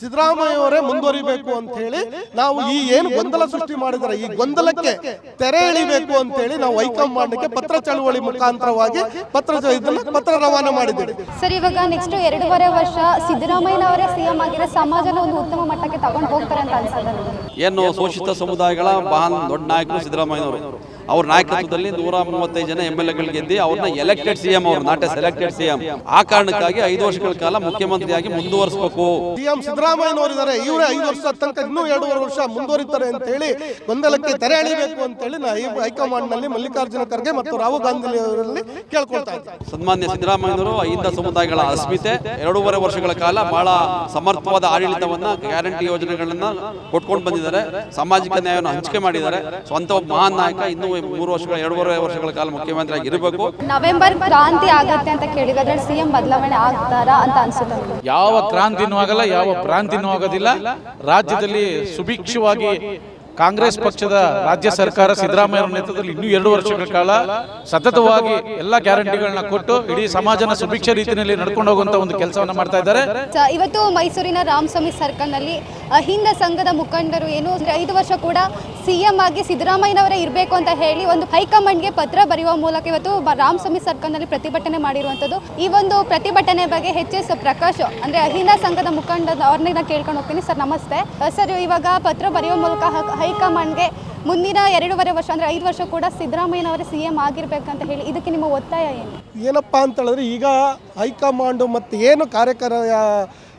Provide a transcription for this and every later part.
ಸಿದ್ದರಾಮಯ್ಯ ಅವರೇ ಮುಂದುವರಿಬೇಕು ಅಂತ ಹೇಳಿ ನಾವು ಈ ಏನು ಗೊಂದಲ ಸೃಷ್ಟಿ ಮಾಡಿದ್ರೆ ಈ ಗೊಂದಲಕ್ಕೆ ತೆರೆ ಎಳಿಬೇಕು ಅಂತ ಹೇಳಿ ನಾವು ಹೈಕಮಾಂಡ್ಗೆ ಪತ್ರ ಚಳುವಳಿ ಮುಖಾಂತರವಾಗಿ ಪತ್ರ ಇದನ್ನ ಪತ್ರ ರವಾನೆ ಮಾಡಿದ್ದೀವಿ. ಸರ್ ಇವಾಗ ನೆಕ್ಸ್ಟ್ ಎರಡೂವರೆ ವರ್ಷ ಸಿದ್ದರಾಮಯ್ಯನವರೇ ಸಿಎಂ ಆಗಿರೋ ಸಮಾಜನ ಒಂದು ಉತ್ತಮ ಮಟ್ಟಕ್ಕೆ ತಗೊಂಡು ಹೋಗ್ತಾರೆ ಅಂತ ಅನ್ಸುತ್ತೆ. ಏನು ಶೋಷಿತ ಸಮುದಾಯಗಳ ಮಹಾನ್ ದೊಡ್ಡ ನಾಯಕರು ಸಿದ್ದರಾಮಯ್ಯನವರು. ಅವ್ರ ನಾಯಕತ್ವದಲ್ಲಿ ನೂರ ಮೂವತ್ತೈದು ಜನ ಎಂ ಎಲ್ ಎಗಳು ಗೆದ್ದು ಅವ್ರನ್ನ ಎಲೆಕ್ಟೆಡ್ ಸಿಎಂ ಅವರು ನಾಟ್ ಎಸ್ ಎಲೆಕ್ಟೆಡ್ ಸಿಎಂ ಆ ಕಾರಣಕ್ಕಾಗಿ ಐದು ವರ್ಷಗಳ ಕಾಲ ಮುಖ್ಯಮಂತ್ರಿಯಾಗಿ ಮುಂದುವರಿಸಬೇಕು. ಸಿಎಂ ಸಿದ್ದರಾಮಯ್ಯನವರಿದ್ದಾರೆ ಇವರೇ ಐದು ವರ್ಷ ತನಕ ಇನ್ನೂ ಎರಡೂವರೆ ವರ್ಷ ಮುಂದುವರಿತಾರೆ ಅಂತ ಹೇಳಿ ಗೊಂದಲಕ್ಕೆ ತೆರೆ ಎಳಿಬೇಕು ಅಂತ ಹೇಳಿ ನಾ ಹೈಕಮಾಂಡ್ನಲ್ಲಿ ಮಲ್ಲಿಕಾರ್ಜುನ ಖರ್ಗೆ ಮತ್ತು ರಾಹುಲ್ ಗಾಂಧಿ ಅವರಲ್ಲಿ ಕೇಳ್ಕೊಳ್ತಾ ಇದ್ದಾರೆ. ಸನ್ಮಾನ್ಯ ಸಿದ್ದರಾಮಯ್ಯನವರು ಅಹಿಂದ ಸಮುದಾಯಗಳ ಅಸ್ಮಿತೆ. ಎರಡೂವರೆ ವರ್ಷಗಳ ಕಾಲ ಬಹಳ ಸಮರ್ಥವಾದ ಆಡಳಿತವನ್ನ ಗ್ಯಾರಂಟಿ ಯೋಜನೆಗಳನ್ನ ಕೊಟ್ಕೊಂಡು ಬಂದಿದ್ದಾರೆ. ಸಾಮಾಜಿಕ ನ್ಯಾಯವನ್ನು ಹಂಚಿಕೆ ಮಾಡಿದ್ದಾರೆ. ಸ್ವಂತ ಒಬ್ಬ ಮಹಾನ್ ನಾಯಕ ಇನ್ನೂ ಮೂರು ವರ್ಷಗಳ ಎರಡೂವರೆ ವರ್ಷಗಳ ಕಾಲ ಮುಖ್ಯಮಂತ್ರಿಯಾಗಿ ಇರಬೇಕು ನವೆಂಬರ್ ಕ್ರಾಂತಿ ಆಗತ್ತೆ ಅಂತ ಕೇಳಿದ್ರೆ ಅದ್ರಲ್ಲಿ ಸಿಎಂ ಬದಲಾವಣೆ ಆಗ್ತಾರಾ ಅಂತ ಅನ್ಸುತ್ತೆ ಯಾವ ಕ್ರಾಂತಿನೂ ಆಗಲ್ಲ ಯಾವ ಭ್ರಾಂತಿನೂ ಆಗೋದಿಲ್ಲ. ರಾಜ್ಯದಲ್ಲಿ ಸುಭಿಕ್ಷವಾಗಿ ಕಾಂಗ್ರೆಸ್ ಪಕ್ಷದ ರಾಜ್ಯ ಸರ್ಕಾರ ಸಿದ್ದರಾಮಯ್ಯ ನೇತೃತ್ವದಲ್ಲಿ ಇನ್ನೂ ಎರಡು ವರ್ಷಗಳ ಕಾಲ ಸತತವಾಗಿ ಎಲ್ಲ ಗ್ಯಾರಂಟಿಗಳನ್ನ ಕೊಟ್ಟು ಇಡೀ ಸಮಾಜನ ಸುಭಿಕ್ಷ ರೀತಿಯಲ್ಲಿ ನಡ್ಕೊಂಡು ಹೋಗುವಂತ ಒಂದು ಕೆಲಸವನ್ನ ಮಾಡ್ತಾ ಇದ್ದಾರೆ. ಸ- ಇವತ್ತು ಮೈಸೂರಿನ ರಾಮಸ್ವಾಮಿ ಸರ್ಕಲ್ನಲ್ಲಿ ಅಹಿಂದ ಸಂಘದ ಮುಖಂಡರು ಏನು ಅಂದ್ರೆ ಐದು ವರ್ಷ ಕೂಡ ಸಿಎಂ ಆಗಿ ಸಿದ್ದರಾಮಯ್ಯನವರೇ ಇರಬೇಕು ಅಂತ ಹೇಳಿ ಒಂದು ಹೈಕಮಾಂಡ್ಗೆ ಪತ್ರ ಬರೆಯುವ ಮೂಲಕ ಇವತ್ತು ರಾಮಸ್ವಾಮಿ ಸರ್ಕಲ್ನಲ್ಲಿ ಪ್ರತಿಭಟನೆ ಮಾಡಿರುವಂಥದ್ದು. ಈ ಒಂದು ಪ್ರತಿಭಟನೆ ಬಗ್ಗೆ ಎಚ್ ಎಸ್ ಪ್ರಕಾಶ್ ಅಂದ್ರೆ ಅಹಿಂದ ಸಂಘದ ಮುಖಂಡ ಅವ್ರನ್ನ ನಾನು ಕೇಳ್ಕೊಂಡು ಹೋಗ್ತೀನಿ. ಸರ್, ನಮಸ್ತೆ. ಸರ್, ಇವಾಗ ಪತ್ರ ಬರೆಯುವ ಮೂಲಕ ಹೈಕಮಾಂಡ್ಗೆ ಮುಂದಿನ ಎರಡೂವರೆ ವರ್ಷ ಅಂದ್ರೆ ಐದು ವರ್ಷ ಕೂಡ ಸಿದ್ದರಾಮಯ್ಯನವರೇ ಸಿಎಂ ಆಗಿರ್ಬೇಕಂತ ಹೇಳಿ ಇದಕ್ಕೆ ನಿಮ್ಮ ಒತ್ತಾಯ ಏನು? ಏನಪ್ಪ ಅಂತೇಳಿದ್ರೆ ಈಗ ಹೈಕಮಾಂಡು ಮತ್ತು ಏನು ಕಾರ್ಯಕರ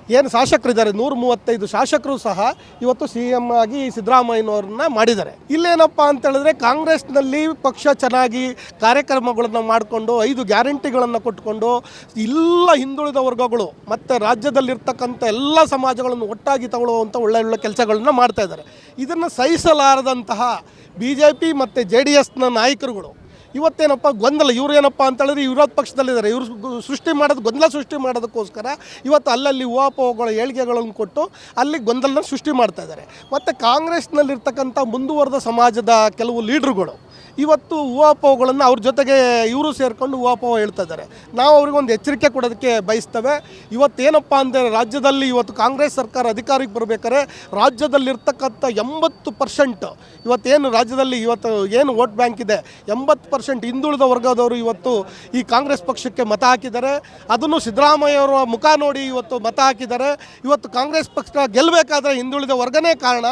ಏನು ಶಾಸಕರಿದ್ದಾರೆ ನೂರ ಮೂವತ್ತೈದು ಶಾಸಕರು ಸಹ ಇವತ್ತು ಸಿ ಎಂ ಆಗಿ ಸಿದ್ದರಾಮಯ್ಯನವ್ರನ್ನ ಮಾಡಿದ್ದಾರೆ. ಇಲ್ಲೇನಪ್ಪ ಅಂತ ಹೇಳಿದ್ರೆ ಕಾಂಗ್ರೆಸ್ನಲ್ಲಿ ಪಕ್ಷ ಚೆನ್ನಾಗಿ ಕಾರ್ಯಕ್ರಮಗಳನ್ನು ಮಾಡಿಕೊಂಡು ಐದು ಗ್ಯಾರಂಟಿಗಳನ್ನು ಕೊಟ್ಟುಕೊಂಡು ಎಲ್ಲ ಹಿಂದುಳಿದ ವರ್ಗಗಳು ಮತ್ತು ರಾಜ್ಯದಲ್ಲಿರ್ತಕ್ಕಂಥ ಎಲ್ಲ ಸಮಾಜಗಳನ್ನು ಒಟ್ಟಾಗಿ ತಗೊಳ್ಳುವಂಥ ಒಳ್ಳೆ ಒಳ್ಳೆ ಕೆಲಸಗಳನ್ನ ಮಾಡ್ತಾ ಇದ್ದಾರೆ. ಇದನ್ನು ಸಹಿಸಲಾರದಂತಹ ಬಿ ಜೆ ಪಿ ಮತ್ತು ಜೆ ಡಿ ಎಸ್ನ ನಾಯಕರುಗಳು ಇವತ್ತೇನಪ್ಪ ಗೊಂದಲ? ಇವ್ರು ಏನಪ್ಪ ಅಂತ ಹೇಳಿದ್ರೆ ವಿರೋಧ ಪಕ್ಷದಲ್ಲಿದ್ದಾರೆ. ಇವರು ಸೃಷ್ಟಿ ಮಾಡೋದು, ಗೊಂದಲ ಸೃಷ್ಟಿ ಮಾಡೋದಕ್ಕೋಸ್ಕರ ಇವತ್ತು ಅಲ್ಲಲ್ಲಿ ಊಹಾಪೋಹಗಳ ಏಳಿಗೆಗಳನ್ನು ಕೊಟ್ಟು ಅಲ್ಲಿ ಗೊಂದಲನ ಸೃಷ್ಟಿ ಮಾಡ್ತಾ ಇದ್ದಾರೆ. ಮತ್ತು ಕಾಂಗ್ರೆಸ್ನಲ್ಲಿರ್ತಕ್ಕಂಥ ಮುಂದುವರೆದ ಸಮಾಜದ ಕೆಲವು ಲೀಡ್ರುಗಳು ಇವತ್ತು ಹೂವಾಪೋಗಳನ್ನು ಅವ್ರ ಜೊತೆಗೆ ಇವರು ಸೇರಿಕೊಂಡು ಊಹಾಪೋಹ ಹೇಳ್ತಾ ಇದ್ದಾರೆ. ನಾವು ಅವ್ರಿಗೆ ಒಂದು ಎಚ್ಚರಿಕೆ ಕೊಡೋದಕ್ಕೆ ಬಯಸ್ತೇವೆ. ಇವತ್ತೇನಪ್ಪ ಅಂದರೆ ರಾಜ್ಯದಲ್ಲಿ ಇವತ್ತು ಕಾಂಗ್ರೆಸ್ ಸರ್ಕಾರ ಅಧಿಕಾರಕ್ಕೆ ಬರಬೇಕಾದ್ರೆ ರಾಜ್ಯದಲ್ಲಿರ್ತಕ್ಕಂಥ ಎಂಬತ್ತು ಪರ್ಸೆಂಟ್ ಇವತ್ತೇನು ರಾಜ್ಯದಲ್ಲಿ ಇವತ್ತು ಏನು ವೋಟ್ ಬ್ಯಾಂಕ್ ಇದೆ, ಎಂಬತ್ತು ಪರ್ಸೆಂಟ್ ಹಿಂದುಳಿದ ವರ್ಗದವರು ಇವತ್ತು ಈ ಕಾಂಗ್ರೆಸ್ ಪಕ್ಷಕ್ಕೆ ಮತ ಹಾಕಿದ್ದಾರೆ. ಅದನ್ನು ಸಿದ್ದರಾಮಯ್ಯವರ ಮುಖ ನೋಡಿ ಇವತ್ತು ಮತ ಹಾಕಿದ್ದಾರೆ. ಇವತ್ತು ಕಾಂಗ್ರೆಸ್ ಪಕ್ಷ ಗೆಲ್ಲಬೇಕಾದ್ರೆ ಹಿಂದುಳಿದ ವರ್ಗನೇ ಕಾರಣ.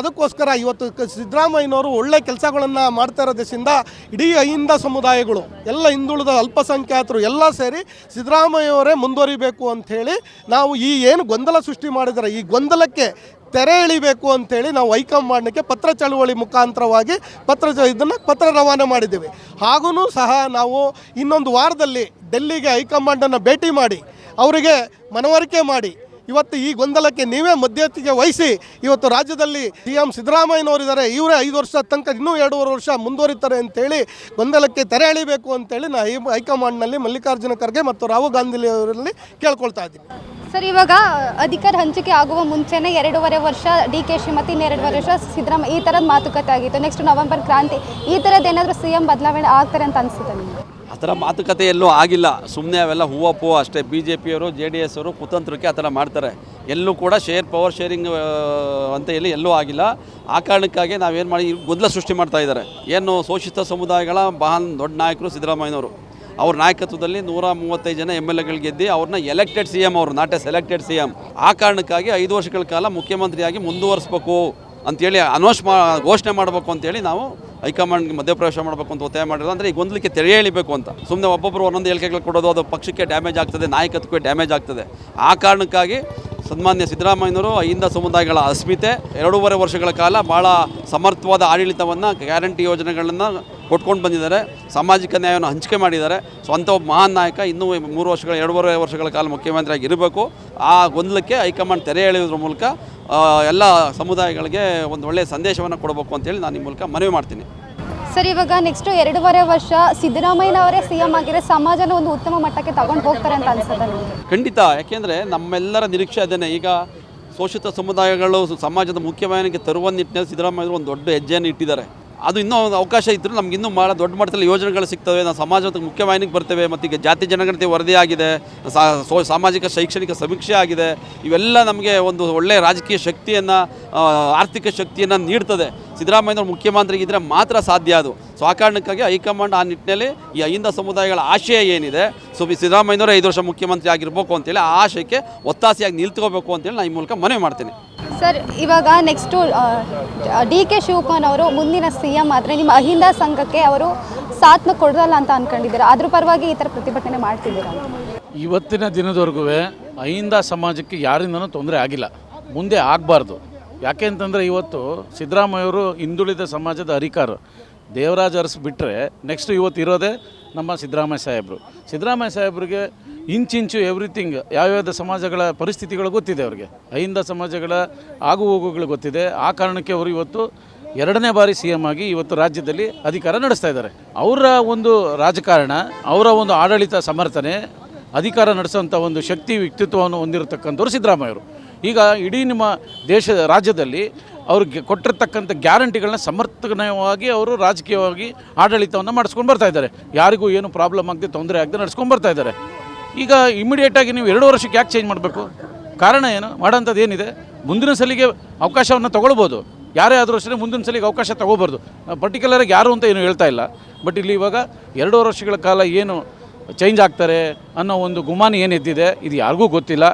ಅದಕ್ಕೋಸ್ಕರ ಇವತ್ತು ಸಿದ್ದರಾಮಯ್ಯನವರು ಒಳ್ಳೆ ಕೆಲಸಗಳನ್ನು ಮಾಡ್ತಾ ಇರೋದ್ರಿಂದ ಇಡೀ ಅಹಿಂದ ಸಮುದಾಯಗಳು, ಎಲ್ಲ ಹಿಂದುಳಿದ ಅಲ್ಪಸಂಖ್ಯಾತರು ಎಲ್ಲ ಸೇರಿ ಸಿದ್ದರಾಮಯ್ಯವರೇ ಮುಂದುವರಿಬೇಕು ಅಂಥೇಳಿ ನಾವು ಈ ಏನು ಗೊಂದಲ ಸೃಷ್ಟಿ ಮಾಡಿದರೆ ಈ ಗೊಂದಲಕ್ಕೆ ತೆರೆ ಎಳಿಬೇಕು ಅಂತೇಳಿ ನಾವು ಹೈಕಮಾಂಡ್ಗೆ ಪತ್ರ ಚಳುವಳಿ ಮುಖಾಂತರವಾಗಿ ಪತ್ರ ಇದನ್ನ ಪತ್ರ ರವಾನೆ ಮಾಡಿದ್ದೀವಿ. ಹಾಗೂ ಸಹ ನಾವು ಇನ್ನೊಂದು ವಾರದಲ್ಲಿ ಡೆಲ್ಲಿಗೆ ಹೈಕಮಾಂಡನ್ನು ಭೇಟಿ ಮಾಡಿ, ಅವರಿಗೆ ಮನವರಿಕೆ ಮಾಡಿ ಇವತ್ತು ಈ ಗೊಂದಲಕ್ಕೆ ನೀವೇ ಮಧ್ಯಸ್ಥಿಕೆ ವಹಿಸಿ, ಇವತ್ತು ರಾಜ್ಯದಲ್ಲಿ ಸಿ ಎಂ ಸಿದ್ದರಾಮಯ್ಯನವರಿದ್ದಾರೆ, ಇವರೇ ಐದು ವರ್ಷ ತನಕ ಇನ್ನೂ ಎರಡೂವರೆ ವರ್ಷ ಮುಂದುವರಿತಾರೆ ಅಂತೇಳಿ ಗೊಂದಲಕ್ಕೆ ತೆರೆ ಎಳಿಬೇಕು ಅಂತೇಳಿ ನಾ ಹೈಕಮಾಂಡ್ನಲ್ಲಿ ಮಲ್ಲಿಕಾರ್ಜುನ ಖರ್ಗೆ ಮತ್ತು ರಾಹುಲ್ ಗಾಂಧಿ ಅವರಲ್ಲಿ ಕೇಳ್ಕೊಳ್ತಾ ಇದ್ದೀನಿ. ಸರ್, ಇವಾಗ ಅಧಿಕಾರ ಹಂಚಿಕೆ ಆಗುವ ಮುಂಚೆನೆ ಎರಡೂವರೆ ವರ್ಷ ಡಿ ಕೆ ಶಿ ಮತ್ತು ಇನ್ನೆರಡೂವರೆ ವರ್ಷ ಸಿದ್ದರಾಮಯ್ಯ, ಈ ಥರದ ಮಾತುಕತೆ ಆಗಿತ್ತು. ನೆಕ್ಸ್ಟ್ ನವೆಂಬರ್ ಕ್ರಾಂತಿ, ಈ ಥರದ್ದು ಏನಾದರೂ ಸಿ ಎಂ ಬದಲಾವಣೆ ಆಗ್ತಾರೆ ಅಂತ ಅನಿಸುತ್ತೆ ನಿಮಗೆ? ಆ ಥರ ಮಾತುಕತೆ ಎಲ್ಲೂ ಆಗಿಲ್ಲ. ಸುಮ್ಮನೆ ಅವೆಲ್ಲ ಹೂವು ಪೂ ಅಷ್ಟೇ. ಬಿ ಜೆ ಪಿಯವರು ಜೆ ಡಿ ಎಸ್ ಅವರು ಕುತಂತ್ರಕ್ಕೆ ಆ ಥರ ಮಾಡ್ತಾರೆ. ಎಲ್ಲೂ ಕೂಡ ಶೇರ್ ಪವರ್ ಶೇರಿಂಗ್ ಅಂತ ಹೇಳಿ ಎಲ್ಲೂ ಆಗಿಲ್ಲ. ಆ ಕಾರಣಕ್ಕಾಗಿ ನಾವೇನು ಮಾಡಿ ಗೊಂದಲ ಸೃಷ್ಟಿ ಮಾಡ್ತಾ ಇದ್ದಾರೆ. ಏನು ಶೋಷಿತ ಸಮುದಾಯಗಳ ಮಹಾನ್ ದೊಡ್ಡ ನಾಯಕರು ಸಿದ್ದರಾಮಯ್ಯನವರು. ಅವ್ರ ನಾಯಕತ್ವದಲ್ಲಿ ನೂರ ಮೂವತ್ತೈದು ಜನ ಎಂ ಎಲ್ ಎಗಳು ಗೆದ್ದು ಅವ್ರನ್ನ ಎಲೆಕ್ಟೆಡ್ ಸಿ ಎಂ ಅವರು not a selected C M ಆ ಕಾರಣಕ್ಕಾಗಿ ಐದು ವರ್ಷಗಳ ಕಾಲ ಮುಖ್ಯಮಂತ್ರಿಯಾಗಿ ಮುಂದುವರಿಸ್ಬೇಕು ಅಂತೇಳಿ ಅನೌನ್ಸ್ ಮಾ, ಘೋಷಣೆ ಮಾಡಬೇಕು ಅಂತೇಳಿ ನಾವು ಹೈಕಮಾಂಡ್ಗೆ ಮಧ್ಯಪ್ರವೇಶ ಮಾಡಬೇಕು ಅಂತ ಒತ್ತಾಯ ಮಾಡಿರೋದು ಅಂದರೆ ಈ ಗೊಂದಲಕ್ಕೆ ತೆರೆ ಎಳಿಬೇಕು ಅಂತ. ಸುಮ್ಮನೆ ಒಬ್ಬೊಬ್ಬರು ಒಂದೊಂದು ಹೇಳಿಕೆಗಳು ಕೊಡೋದು, ಅದು ಪಕ್ಷಕ್ಕೆ ಡ್ಯಾಮೇಜ್ ಆಗ್ತದೆ, ನಾಯಕತ್ವಕ್ಕೆ ಡ್ಯಾಮೇಜ್ ಆಗ್ತದೆ. ಆ ಕಾರಣಕ್ಕಾಗಿ ಸನ್ಮಾನ್ಯ ಸಿದ್ದರಾಮಯ್ಯನವರು ಅಹಿಂದ ಸಮುದಾಯಗಳ ಅಸ್ಮಿತೆ, ಎರಡೂವರೆ ವರ್ಷಗಳ ಕಾಲ ಭಾಳ ಸಮರ್ಥವಾದ ಆಡಳಿತವನ್ನು ಗ್ಯಾರಂಟಿ ಯೋಜನೆಗಳನ್ನು ಕೊಟ್ಕೊಂಡು ಬಂದಿದ್ದಾರೆ. ಸಾಮಾಜಿಕ ನ್ಯಾಯವನ್ನು ಹಂಚಿಕೆ ಮಾಡಿದ್ದಾರೆ. ಸ್ವಂತ ಒಬ್ಬ ಮಹಾನ್ ನಾಯಕ ಇನ್ನೂ ಮೂರು ವರ್ಷಗಳ ಎರಡೂವರೆ ವರ್ಷಗಳ ಕಾಲ ಮುಖ್ಯಮಂತ್ರಿಯಾಗಿ ಇರಬೇಕು. ಆ ಗೊಂದಲಕ್ಕೆ ಹೈಕಮಾಂಡ್ ತೆರೆ ಎಳೆಯೋದ್ರ ಮೂಲಕ ಎಲ್ಲ ಸಮುದಾಯಗಳಿಗೆ ಒಂದು ಒಳ್ಳೆಯ ಸಂದೇಶವನ್ನು ಕೊಡಬೇಕು ಅಂತೇಳಿ ನಾನು ಈ ಮೂಲಕ ಮನವಿ ಮಾಡ್ತೀನಿ. ಸರ್ ಇವಾಗ ನೆಕ್ಸ್ಟ್ ಎರಡೂವರೆ ವರ್ಷ ಸಿದ್ದರಾಮಯ್ಯನವರೇ ಸಿ ಎಂ ಆಗಿರೋ ಸಮಾಜನ ಒಂದು ಉತ್ತಮ ಮಟ್ಟಕ್ಕೆ ತಗೊಂಡು ಹೋಗ್ತಾರೆ ಅಂತ ಅನ್ಸುತ್ತೆ ಖಂಡಿತ. ಯಾಕೆಂದರೆ ನಮ್ಮೆಲ್ಲರ ನಿರೀಕ್ಷೆ ಅದೇನೆ. ಈಗ ಶೋಷಿತ ಸಮುದಾಯಗಳು ಸಮಾಜದ ಮುಖ್ಯವಾಹಿನಿಗೆ ತರುವ ನಿಟ್ಟಿನಲ್ಲಿ ಸಿದ್ದರಾಮಯ್ಯ ಒಂದು ದೊಡ್ಡ ಹೆಜ್ಜೆಯನ್ನು ಇಟ್ಟಿದ್ದಾರೆ. ಅದು ಇನ್ನೂ ಒಂದು ಅವಕಾಶ ಇದ್ದರೂ ನಮ್ಗೆ ಇನ್ನೂ ಭಾಳ ದೊಡ್ಡ ಮಟ್ಟದಲ್ಲಿ ಯೋಜನೆಗಳು ಸಿಗ್ತವೆ. ನಾವು ಸಮಾಜದ ಮುಖ್ಯವಾಹಿನಿಗೆ ಬರ್ತೇವೆ ಮತ್ತು ಈಗ ಜಾತಿ ಜನಗಣತಿ ವರದಿಯಾಗಿದೆ ಸಾಮಾಜಿಕ ಶೈಕ್ಷಣಿಕ ಸಮೀಕ್ಷೆ ಆಗಿದೆ. ಇವೆಲ್ಲ ನಮಗೆ ಒಂದು ಒಳ್ಳೆಯ ರಾಜಕೀಯ ಶಕ್ತಿಯನ್ನು ಆರ್ಥಿಕ ಶಕ್ತಿಯನ್ನು ನೀಡ್ತದೆ. ಸಿದ್ದರಾಮಯ್ಯನವ್ರು ಮುಖ್ಯಮಂತ್ರಿಗಿದ್ರೆ ಮಾತ್ರ ಸಾಧ್ಯ ಅದು. ಸೊ ಆ ಕಾರಣಕ್ಕಾಗಿ ಹೈಕಮಾಂಡ್ ಆ ನಿಟ್ಟಿನಲ್ಲಿ ಈ ಅಹಿಂದ ಸಮುದಾಯಗಳ ಆಶಯ ಏನಿದೆ ಸೊ ಈ ಸಿದ್ದರಾಮಯ್ಯನವರು ಐದು ವರ್ಷ ಮುಖ್ಯಮಂತ್ರಿ ಆಗಿರ್ಬೇಕು ಅಂತೇಳಿ ಆ ಆಶಯಕ್ಕೆ ಒತ್ತಾಸೆಯಾಗಿ ನಿಲ್ತ್ಕೋಬೇಕು ಅಂತೇಳಿ ನಾನು ಈ ಮೂಲಕ ಮನವಿ ಮಾಡ್ತೀನಿ. ಸರ್ ಇವಾಗ ನೆಕ್ಸ್ಟು ಡಿ ಕೆ ಶಿವಕುಮಾರ್ ಅವರು ಮುಂದಿನ ಸಿ ಎಂ ಆದರೆ ನಿಮ್ಮ ಅಹಿಂದ ಸಂಘಕ್ಕೆ ಅವರು ಸಾಥ್ನ ಕೊಡಲ್ಲ ಅಂತ ಅಂದ್ಕೊಂಡಿದ್ದೀರಾ ಅದ್ರ ಪರವಾಗಿ ಈ ಥರ ಪ್ರತಿಭಟನೆ ಮಾಡ್ತಿದ್ದೀರಾ ಇವತ್ತಿನ ದಿನದವರೆಗೂ ಅಹಿಂದ ಸಮಾಜಕ್ಕೆ ಯಾರಿಂದನೂ ತೊಂದರೆ ಆಗಿಲ್ಲ. ಮುಂದೆ ಆಗಬಾರ್ದು. ಯಾಕೆ ಅಂತಂದರೆ ಇವತ್ತು ಸಿದ್ದರಾಮಯ್ಯವರು ಹಿಂದುಳಿದ ಸಮಾಜದ ಅರಿಕಾರ ದೇವರಾಜ ಅರಸ್ ಬಿಟ್ಟರೆ ನೆಕ್ಸ್ಟ್ ಇವತ್ತು ಇರೋದೇ ನಮ್ಮ ಸಿದ್ದರಾಮಯ್ಯ ಸಾಹೇಬರು. ಸಿದ್ದರಾಮಯ್ಯ ಸಾಹೇಬ್ರಿಗೆ ಇಂಚಿಂಚು ಎವ್ರಿಥಿಂಗ್ ಯಾವ್ಯಾವ ಸಮಾಜಗಳ ಪರಿಸ್ಥಿತಿಗಳು ಗೊತ್ತಿದೆ ಅವ್ರಿಗೆ. ಅಹಿಂದ ಸಮಾಜಗಳ ಆಗು ಹೋಗುಗಳು ಗೊತ್ತಿದೆ. ಆ ಕಾರಣಕ್ಕೆ ಅವರು ಇವತ್ತು ಎರಡನೇ ಬಾರಿ ಸಿ ಎಂ ಆಗಿ ಇವತ್ತು ರಾಜ್ಯದಲ್ಲಿ ಅಧಿಕಾರ ನಡೆಸ್ತಾ ಇದ್ದಾರೆ. ಅವರ ಒಂದು ರಾಜಕಾರಣ, ಅವರ ಒಂದು ಆಡಳಿತ ಸಮರ್ಥನೆ, ಅಧಿಕಾರ ನಡೆಸುವಂಥ ಒಂದು ಶಕ್ತಿ ವ್ಯಕ್ತಿತ್ವವನ್ನು ಹೊಂದಿರತಕ್ಕಂಥವ್ರು ಸಿದ್ದರಾಮಯ್ಯವರು. ಈಗ ಇಡೀ ನಿಮ್ಮ ದೇಶದ ರಾಜ್ಯದಲ್ಲಿ ಅವ್ರಿಗೆ ಕೊಟ್ಟಿರ್ತಕ್ಕಂಥ ಗ್ಯಾರಂಟಿಗಳನ್ನ ಸಮರ್ಥನವಾಗಿ ಅವರು ರಾಜಕೀಯವಾಗಿ ಆಡಳಿತವನ್ನು ಮಾಡಿಸ್ಕೊಂಡು ಬರ್ತಾ ಇದ್ದಾರೆ. ಯಾರಿಗೂ ಏನು ಪ್ರಾಬ್ಲಮ್ ಆಗದೆ ತೊಂದರೆ ಆಗದೆ ನಡೆಸ್ಕೊಂಡು ಬರ್ತಾ ಇದ್ದಾರೆ. ಈಗ ಇಮಿಡಿಯೇಟಾಗಿ ನೀವು ಎರಡು ವರ್ಷಕ್ಕೆ ಯಾಕೆ ಚೇಂಜ್ ಮಾಡಬೇಕು? ಕಾರಣ ಏನು? ಮಾಡೋಂಥದ್ದು ಏನಿದೆ? ಮುಂದಿನ ಸಲಿಗೆ ಅವಕಾಶವನ್ನು ತೊಗೊಳ್ಬೋದು. ಯಾರೇ ಆದರೂ ಅಷ್ಟೇ ಮುಂದಿನ ಸಲಿಗೆ ಅವಕಾಶ ತಗೋಬಾರ್ದು ಪರ್ಟಿಕ್ಯುಲರಾಗಿ ಯಾರು ಅಂತ ಏನು ಹೇಳ್ತಾ ಇಲ್ಲ. ಬಟ್ ಇಲ್ಲಿ ಇವಾಗ ಎರಡೂವರೆ ವರ್ಷಗಳ ಕಾಲ ಏನು ಚೇಂಜ್ ಆಗ್ತಾರೆ ಅನ್ನೋ ಒಂದು ಗುಮಾನಿ ಏನಿದ್ದಿದೆ, ಇದು ಯಾರಿಗೂ ಗೊತ್ತಿಲ್ಲ.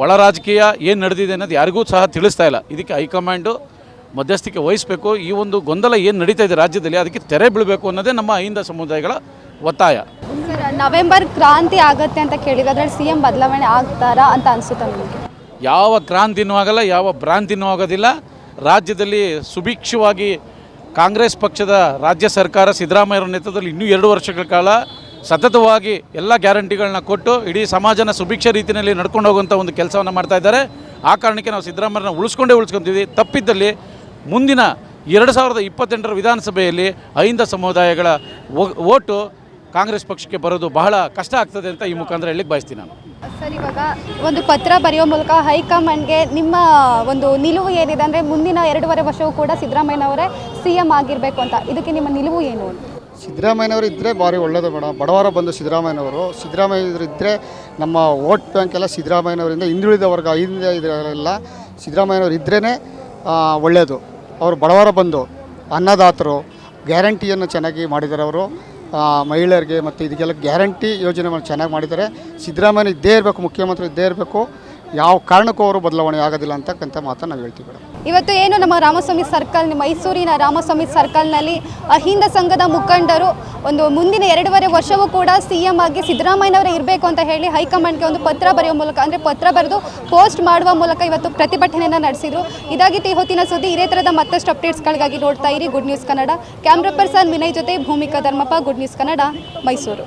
ಒಳ ರಾಜಕೀಯ ಏನು ನಡೆದಿದೆ ಅನ್ನೋದು ಯಾರಿಗೂ ಸಹ ತಿಳಿಸ್ತಾ ಇಲ್ಲ. ಇದಕ್ಕೆ ಹೈಕಮಾಂಡು ಮಧ್ಯಸ್ಥಿಕೆ ವಹಿಸಬೇಕು. ಈ ಒಂದು ಗೊಂದಲ ಏನು ನಡೀತಾ ಇದೆ ರಾಜ್ಯದಲ್ಲಿ ಅದಕ್ಕೆ ತೆರೆ ಬೀಳಬೇಕು ಅನ್ನೋದೇ ನಮ್ಮ ಅಹಿಂದ ಸಮುದಾಯಗಳ ಒತ್ತಾಯ. ನವೆಂಬರ್ ಕ್ರಾಂತಿ ಆಗುತ್ತೆ ಅಂತ ಕೇಳಿದ್ರೆ ಅದರಲ್ಲಿ ಸಿ ಎಂ ಬದಲಾವಣೆ ಆಗ್ತಾರಾ ಅಂತ ಅನಿಸುತ್ತೆ ನಮಗೆ? ಯಾವ ಕ್ರಾಂತಿನೂ ಆಗಲ್ಲ ಯಾವ ಭ್ರಾಂತಿನೂ ಆಗೋದಿಲ್ಲ. ರಾಜ್ಯದಲ್ಲಿ ಸುಭಿಕ್ಷವಾಗಿ ಕಾಂಗ್ರೆಸ್ ಪಕ್ಷದ ರಾಜ್ಯ ಸರ್ಕಾರ ಸಿದ್ದರಾಮಯ್ಯರ ನೇತೃತ್ವದಲ್ಲಿ ಇನ್ನೂ ಎರಡು ವರ್ಷಗಳ ಕಾಲ ಸತತವಾಗಿ ಎಲ್ಲ ಗ್ಯಾರಂಟಿಗಳನ್ನ ಕೊಟ್ಟು ಇಡೀ ಸಮಾಜನ ಸುಭಿಕ್ಷ ರೀತಿಯಲ್ಲಿ ನಡ್ಕೊಂಡು ಹೋಗುವಂಥ ಒಂದು ಕೆಲಸವನ್ನು ಮಾಡ್ತಾ ಇದ್ದಾರೆ. ಆ ಕಾರಣಕ್ಕೆ ನಾವು ಸಿದ್ದರಾಮಯ್ಯನ ಉಳಿಸ್ಕೊಂಡೇ ಉಳಿಸ್ಕೊತೀವಿ. ತಪ್ಪಿದ್ದಲ್ಲಿ ಮುಂದಿನ ಎರಡು ಸಾವಿರದ ಇಪ್ಪತ್ತೆಂಟರ ವಿಧಾನಸಭೆಯಲ್ಲಿ ಅಹಿಂದ ಸಮುದಾಯಗಳ ಓಟು ಕಾಂಗ್ರೆಸ್ ಪಕ್ಷಕ್ಕೆ ಬರೋದು ಬಹಳ ಕಷ್ಟ ಆಗ್ತದೆ ಅಂತ ಈ ಮುಖಾಂತರ ಹೇಳಲಿಕ್ಕೆ ಬಯಸ್ತೀನಿ ನಾನು. ಸರ್, ಇವಾಗ ಒಂದು ಪತ್ರ ಬರೆಯೋ ಮೂಲಕ ಹೈಕಮಾಂಡ್ಗೆ ನಿಮ್ಮ ಒಂದು ನಿಲುವು ಏನಿದೆ ಅಂದರೆ ಮುಂದಿನ ಎರಡೂವರೆ ವರ್ಷವೂ ಕೂಡ ಸಿದ್ದರಾಮಯ್ಯನವರೇ ಸಿ ಎಂ ಆಗಿರಬೇಕು ಅಂತ. ಇದಕ್ಕೆ ನಿಮ್ಮ ನಿಲುವು ಏನು ಸಿದ್ದರಾಮಯ್ಯನವರು ಇದ್ದರೆ ಭಾರಿ ಒಳ್ಳೆಯದು ಮೇಡಮ್. ಬಡವರ ಬಂದು ಸಿದ್ದರಾಮಯ್ಯನವರು. ಸಿದ್ದರಾಮಯ್ಯವರು ಇದ್ದರೆ ನಮ್ಮ ವೋಟ್ ಬ್ಯಾಂಕ್ ಎಲ್ಲ ಸಿದ್ದರಾಮಯ್ಯನವರಿಂದ ಹಿಂದುಳಿದ ವರ್ಗ, ಹಿಂದೆ ಇದರೆಲ್ಲ ಸಿದ್ದರಾಮಯ್ಯನವರು ಇದ್ರೇ ಒಳ್ಳೆಯದು ಅವರು ಬಡವರ ಬಂದು ಅನ್ನದಾತರು, ಗ್ಯಾರಂಟಿಯನ್ನು ಚೆನ್ನಾಗಿ ಮಾಡಿದ್ದಾರೆ ಅವರು. ಮಹಿಳೆಯರಿಗೆ ಮತ್ತು ಇದಕ್ಕೆಲ್ಲ ಗ್ಯಾರಂಟಿ ಯೋಜನೆಗಳನ್ನು ಚೆನ್ನಾಗಿ ಮಾಡಿದ್ದಾರೆ. ಸಿದ್ದರಾಮಯ್ಯ ಇದ್ದೇ ಇರಬೇಕು, ಮುಖ್ಯಮಂತ್ರಿ ಇದ್ದೇ ಇರಬೇಕು. ಯಾವ ಕಾರಣಕ್ಕೂ ಅವರು ಬದಲಾವಣೆ ಆಗೋದಿಲ್ಲ ಅಂತಕ್ಕಂಥ ಮಾತನ್ನು ನಾವು ಹೇಳ್ತೀವಿ ಇವತ್ತು ಏನು ನಮ್ಮ ರಾಮಸ್ವಾಮಿ ಸರ್ಕಲ್ ಮೈಸೂರಿನ ರಾಮಸ್ವಾಮಿ ಸರ್ಕಲ್ನಲ್ಲಿ ಅಹಿಂದ ಸಂಘದ ಮುಖಂಡರು ಒಂದು ಮುಂದಿನ ಎರಡೂವರೆ ವರ್ಷವೂ ಕೂಡ ಸಿ ಎಂ ಆಗಿ ಸಿದ್ದರಾಮಯ್ಯನವರೇ ಇರಬೇಕು ಅಂತ ಹೇಳಿ ಹೈಕಮಾಂಡ್ಗೆ ಒಂದು ಪತ್ರ ಬರೆಯುವ ಮೂಲಕ, ಅಂದರೆ ಪತ್ರ ಬರೆದು ಪೋಸ್ಟ್ ಮಾಡುವ ಮೂಲಕ ಇವತ್ತು ಪ್ರತಿಭಟನೆಯನ್ನು ನಡೆಸಿದರು. ಇದಾಗಿತ್ತು ಈ ಹೊತ್ತಿನ ಸುದ್ದಿ, ಇದೇ ಥರದ ಮತ್ತಷ್ಟು ಅಪ್ಡೇಟ್ಸ್ಗಳಿಗಾಗಿ ನೋಡ್ತಾ ಇರಿ good news Kannada. Camera person Vinay ಜೊತೆ ಭೂಮಿಕಾ ಧರ್ಮಪ್ಪ, ಗುಡ್ ನ್ಯೂಸ್ ಕನ್ನಡ, ಮೈಸೂರು.